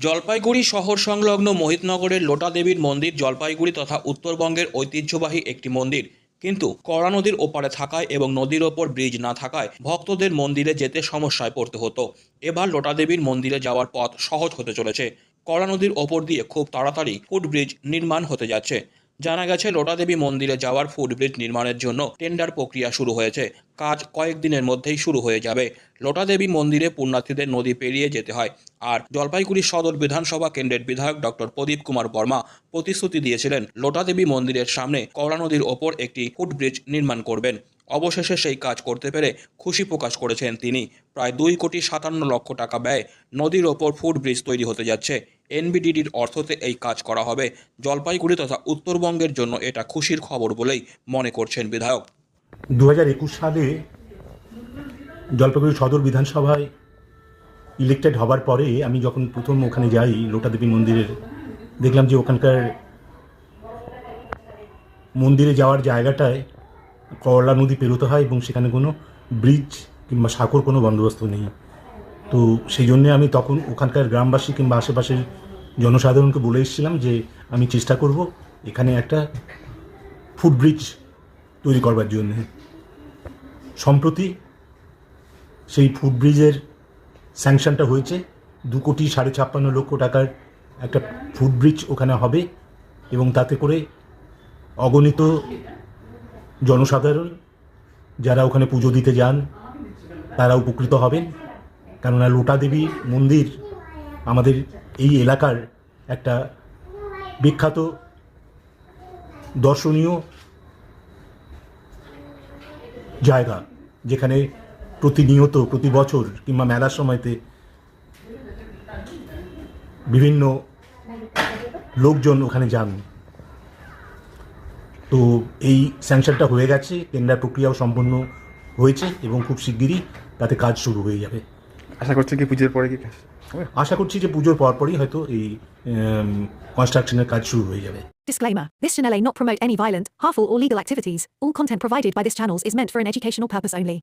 জলপাইগুড়ি শহর সংলগ্ন মোহিতনগরের লোটা দেবীর মন্দির জলপাইগুড়ি তথা উত্তরবঙ্গের ঐতিহ্যবাহী একটি মন্দির। কিন্তু কড়া নদীর ওপারে থাকায় এবং নদীর ওপর ব্রিজ না থাকায় ভক্তদের মন্দিরে যেতে সমস্যায় পড়তে হতো। এবার লোটা দেবীর মন্দিরে যাওয়ার পথ সহজ হতে চলেছে। কড়া নদীর ওপর দিয়ে খুব তাড়াতাড়ি ফুটব্রিজ নির্মাণ হতে যাচ্ছে। জানা গেছে লোটাদেবী মন্দিরে যাওয়ার ফুটব্রিজ নির্মাণের জন্য টেন্ডার প্রক্রিয়া শুরু হয়েছে। কাজ কয়েকদিনের মধ্যেই শুরু হয়ে যাবে। লোটাদেবী মন্দিরে পুণ্যার্থীদের নদী পেরিয়ে যেতে হয়। আর জলপাইগুড়ি সদর বিধানসভা কেন্দ্রের বিধায়ক ডক্টর প্রদীপ কুমার বর্মা প্রতিশ্রুতি দিয়েছিলেন লোটাদেবী মন্দিরের সামনে কওড়া নদীর ওপর একটি ফুটব্রিজ নির্মাণ করবেন। অবশেষে সেই কাজ করতে পেরে খুশি প্রকাশ করেছেন তিনি। প্রায় দুই কোটি সাতান্ন লক্ষ টাকা ব্যয় নদীর ওপর ফুটব্রিজ তৈরি হতে যাচ্ছে। এনবিডিডির অর্থতে এই কাজ করা হবে। জলপাইগুড়ি তথা উত্তরবঙ্গের জন্য এটা খুশির খবর বলেই মনে করছেন বিধায়ক। দু একুশ সালে জলপাইগুড়ি সদর বিধানসভায় ইলেক্টেড হবার পরে আমি যখন প্রথম ওখানে যাই, লোটাদেবী মন্দিরের, দেখলাম যে ওখানকার মন্দিরে যাওয়ার জায়গাটায় করলা নদী পেরোতে হয় এবং সেখানে কোনো ব্রিজ কিংবা সাঁকোর কোনো বন্দোবস্ত নেই। তো সেই জন্যে আমি তখন ওখানকার গ্রামবাসী কিংবা আশেপাশের জনসাধারণকে বলে এসেছিলাম যে আমি চেষ্টা করব এখানে একটা ফুটব্রিজ তৈরি করবার জন্য। সম্প্রতি সেই ফুটব্রিজের স্যাংশনটা হয়েছে। দু কোটি সাড়ে ছাপ্পান্ন লক্ষ টাকার একটা ফুটব্রিজ ওখানে হবে এবং তাতে করে অগণিত জনসাধারণ যারা ওখানে পুজো দিতে যান, তারা উপকৃত হবেন। কেননা লোটা দেবী মন্দির আমাদের এই এলাকার একটা বিখ্যাত দর্শনীয় জায়গা, যেখানে প্রতিনিয়ত, প্রতি বছর কিংবা মেলার সময়তে বিভিন্ন লোকজন ওখানে যান। তো এই স্যাংশনটা হয়ে গেছে, টেন্ডার প্রক্রিয়াও সম্পন্ন হয়েছে এবং খুব শিগগিরই তাতে কাজ শুরু হয়ে যাবে। আশা করছেন কি পুজোর পরে কি কাজ? আশা করছি যে পুজোর পরপরই হয়তো এই কনস্ট্রাকশনের কাজ শুরু হয়ে যাবে Disclaimer This channel may not promote any violent, harmful, or legal activities. All content provided by this channel is meant for an educational purpose only.